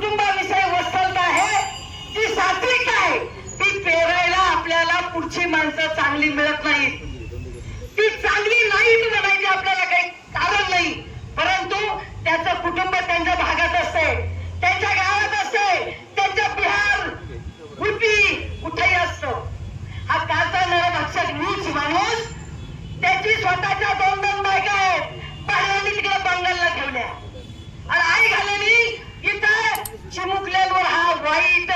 कुटुंबाविषयी वस्तलता आहे. ती सात्विक आहे. ती पेरायला आपल्याला पुढची माणसं चांगली मिळत नाहीत. ती चांगली नाहीत म्हणायची आपल्याला काही कारण नाही. परंतु त्याचं कुटुंब त्यांच्या भागात असते त्यांच्या गावात असते त्यांच्या बिहार उटी कुठेही असतो हा काचा नरभक्षक नीच माणूस त्याची स्वतःच्या दोन दोन बायका आहेत पाहिल्याने तिकडे बंगालला ठेवल्या आणि आई घालेली इथं चिमुकल्यांवर हा वाईट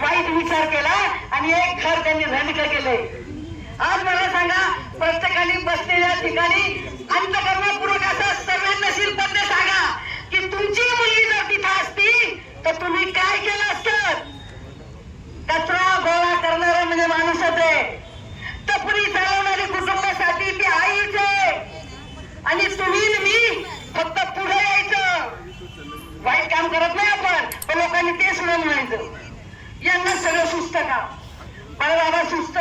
वाईट विचार केला आणि एक घर त्यांनी रंग केले. आज मला सांगा प्रत्येकाने बसलेल्या ठिकाणी अंतकर्मपूर्वक असं संवेदनशील पद्धत सांगा की तुमची मुलगी जर तिथे असती तर तुम्ही काय केलं असतं? कचरा गोळा करणारा म्हणजे माणूसच आहे. टपरी चालवणारी कुटुंबासाठी ती आईच आणि तुम्ही मी फक्त पुढे यायचं. वाईट काम करत नाही आपण पण लोकांनी ते सुद्धा म्हणायचं. यांना सगळं सुस्त का? पण बाबा सुस्त.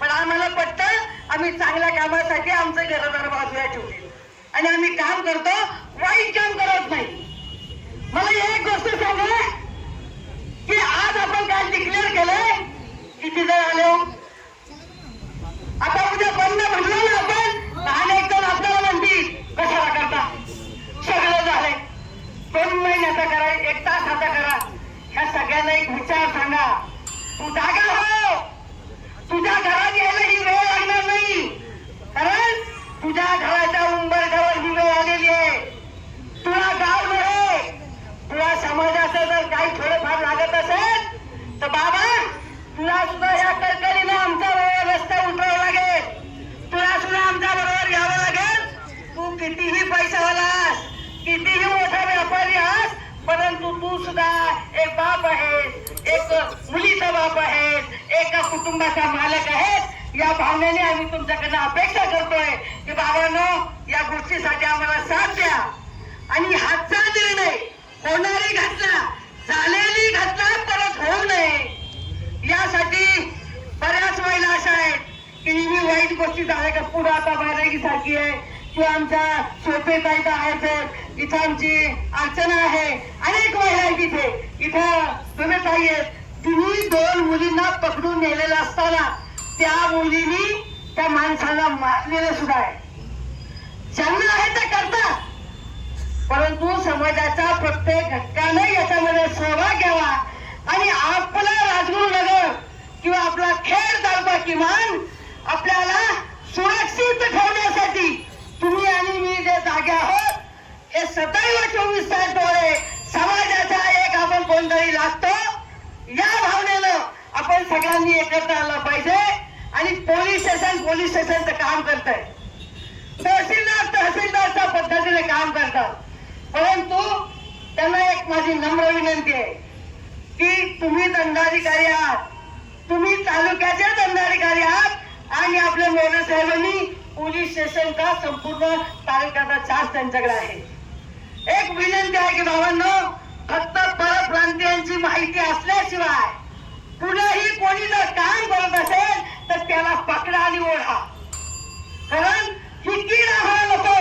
पण आम्हाला पटतं आम्ही चांगल्या कामासाठी आमचं घरदार बाजूला ठेवले आणि आम्ही काम करतो वाईट काम करत नाही. मला एक गोष्ट सांगा की आज आपण काय डिक्लेअर केलंय किती जण आले हो? आता उद्या बंद म्हटलं ना आपण लहान एक जण आपल्याला म्हणतील कशाला करता सगळं झालंय दोन महिन्याचा करा एक तास आता करा ह्या सगळ्यांना एक विचार सांगा. तू जागा हो तुझ्या घरात यायला ही वेळ लागणार नाही कारण तुझ्या घराच्या उंबरठ्यावर ही वेळ आलेली आहे तुला गाव नव्हे तुला समाजाचं जर काही थोडंफार लागत असेल तर बाबा तुला सुद्धा या कळकळीनं आमच्या बरोबर रस्ता उतरावा लागेल तुला सुद्धा आमच्या बरोबर यावं लागेल तू कितीही पैशावालास कितीही मोठा व्यापारी आहास परंतु तू सुद्धा एक बाप आहेस एक मुलीचा बाप आहेत एका कुटुंबाचा मालक आहेत या भावनेने आम्ही तुमच्याकडनं अपेक्षा करतोय की बाबांनो या गोष्टीसाठी आम्हाला साथ द्या. आणि हातचा निर्णय होणारी घटना झालेली घटना परत होऊ नये. यासाठी बऱ्याच महिला अशा आहेत की मी वाईट गोष्टी झाल्या का पुढं आता बारागी सारखी आहे. किंवा आमच्या सोपे ताईचा आहे इथं आमची अर्चना आहे. अनेक महिला आहेत इथे. इथं तुम्ही ताई आहेत. तिन्ही दोन मुलींना पकडून नेलेलं असताना त्या मुलीनी त्या माणसाला मारलेलं सुद्धा आहे. जन्म आहे ते करतात परंतु समाजाचा प्रत्येक घटकाने याच्यामध्ये सहभाग घ्यावा आणि आपला राजगुरू नगर किंवा आपला खेळ तालुका किमान आपल्याला सुरक्षित ठेवणे तुम्ही आणि मी जे जागे आहोत हे सदैव चोवीस तास डोळे समाजाचा एक आपण कोणतरी लागतो या भावनेनं आपण करता आला पाहिजे आणि पोलीस स्टेशन पोलीस स्टेशनचं काम करत आहे तहसीलदार तहसीलदारच्या पद्धतीने काम करतात. परंतु त्यांना एक माझी नम्र विनंती आहे की तुम्ही दंडाधिकारी आहात. तुम्ही तालुक्याचे दंडाधिकारी आहात आणि आपल्या मोरे साहेबांनी पोलीस स्टेशनचा संपूर्ण तालुक्याचा चार्ज त्यांच्याकडे आहे. एक विनंती आहे की बाबांनो फक्त परप्रांतीयांची माहिती असल्याशिवाय कुणाही कोणी जर काम करत असेल तर त्याला पकडा आणि ओढा. कारण ही कीड आम्हाला नको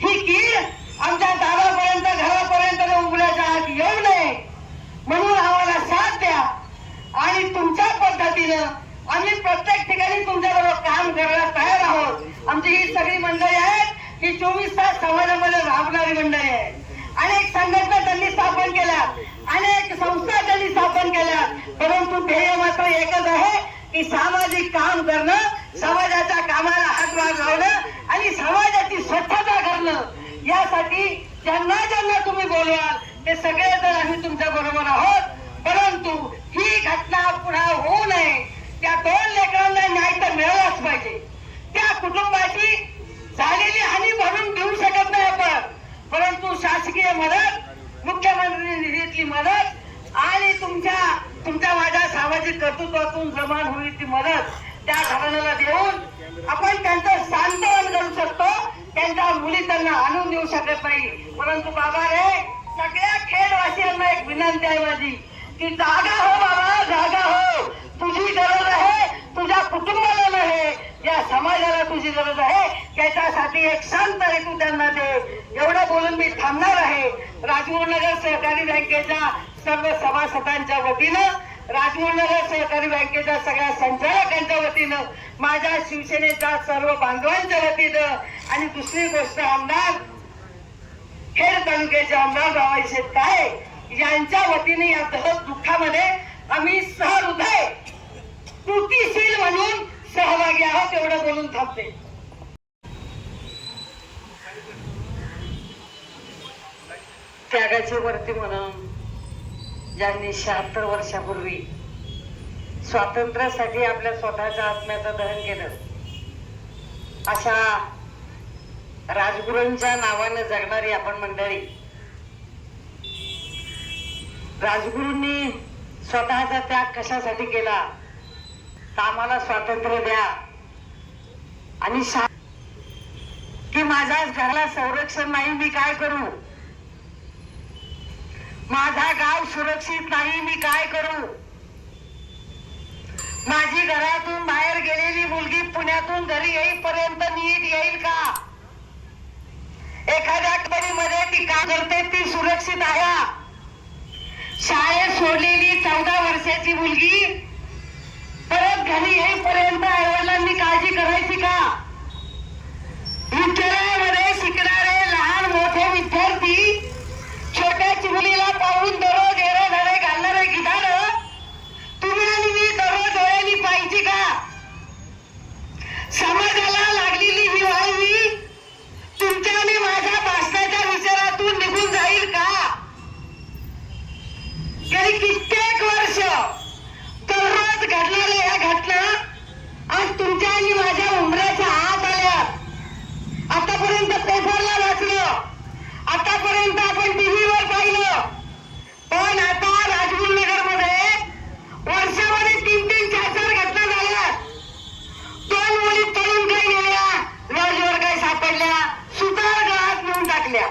ही कीड आमच्या दारापर्यंत घरापर्यंत उघड्याच्या आत येऊ नये. म्हणून आम्हाला साथ द्या. आणि तुमच्या पद्धतीनं आम्ही प्रत्येक ठिकाणी तुमच्याबरोबर काम करायला तयार आहोत. आमची ही सगळी मंडळी आहेत ही चोवीस तास समाजामध्ये राबणारी मंडळी आहे अनेक संघटना त्यांनी स्थापन केल्या अनेक संस्था त्यांनी स्थापन केल्या. परंतु ध्येय मात्र एकच आहे की सामाजिक काम करणं समाजाच्या कामाला हातभार लावणं आणि समाजाची स्वच्छता करणं. यासाठी ज्यांना ज्यांना तुम्ही बोलवाल ते सगळे जण आम्ही तुमच्या बरोबर आहोत. परंतु ही घटना पुन्हा होऊ नये. त्या दोन लेकरांना न्याय तर मिळालाच पाहिजे. त्या कुटुंबाची झालेली हानी भरून देऊ शकत नाही आपण परंतु शासकीय मदत मुख्यमंत्री निधीतली मदत आणि तुमच्या माझ्या सामाजिक कर्तृत्वातून जमा होईल ती मदत त्या घराण्याला देऊन आपण त्यांचं सांत्वन करू शकतो. त्यांच्या मुली त्यांना आणून देऊ शकत नाही. परंतु बाबा रे सगळ्या खेडवासियांना एक विनंती आहे माझी की जागा हो बाबा जागा हो. तुझी गरज आहे तुझ्या कुटुंबाला नाही या समाजाला तुझी गरज आहे. त्याच्यासाठी एक शांत हेतू त्यांना दे. एवढं बोलून मी थांबणार आहे. राजगुरुनगर सहकारी बँकेच्या सर्व सभासदांच्या वतीनं राजमंडळ सहकारी बँकेच्या सगळ्या संचालकांच्या वतीनं माझ्या शिवसेनेच्या सर्व बांधवांच्या वतीनं आणि दुसरी गोष्ट आमदार खेड तालुक्याचे आमदार बाबाई शेतकाळे यांच्या वतीने या दहत दुःखामध्ये आम्ही सहृदय कृतीशील म्हणून सहभागी आहोत एवढं बोलून थांबते. त्यागाची वरती म्हणून ज्यांनी शहात्तर वर्षापूर्वी स्वातंत्र्यासाठी आपल्या स्वतःच्या आत्म्याचं दहन केलं अशा राजगुरूंच्या नावानं जगणारी आपण मंडळी राजगुरूंनी स्वतःचा त्याग कशासाठी केला? तर आम्हाला स्वातंत्र्य द्या. आणि शा- की माझ्याच घराला संरक्षण नाही मी काय करू? माझा गाव सुरक्षित नाही मी काय करू? माझी घरातून बाहेर गेलेली मुलगी पुण्यातून घरी येईपर्यंत नीट येईल का? एखाद्या मध्ये ती का करते? ती सुरक्षित आहे शाळेत सोडलेली चौदा वर्षाची मुलगी परत घरी येईपर्यंत आईवडिलांनी काळजी करायची का? विद्यालयामध्ये मुलीला पाहून दररोज เนี่ย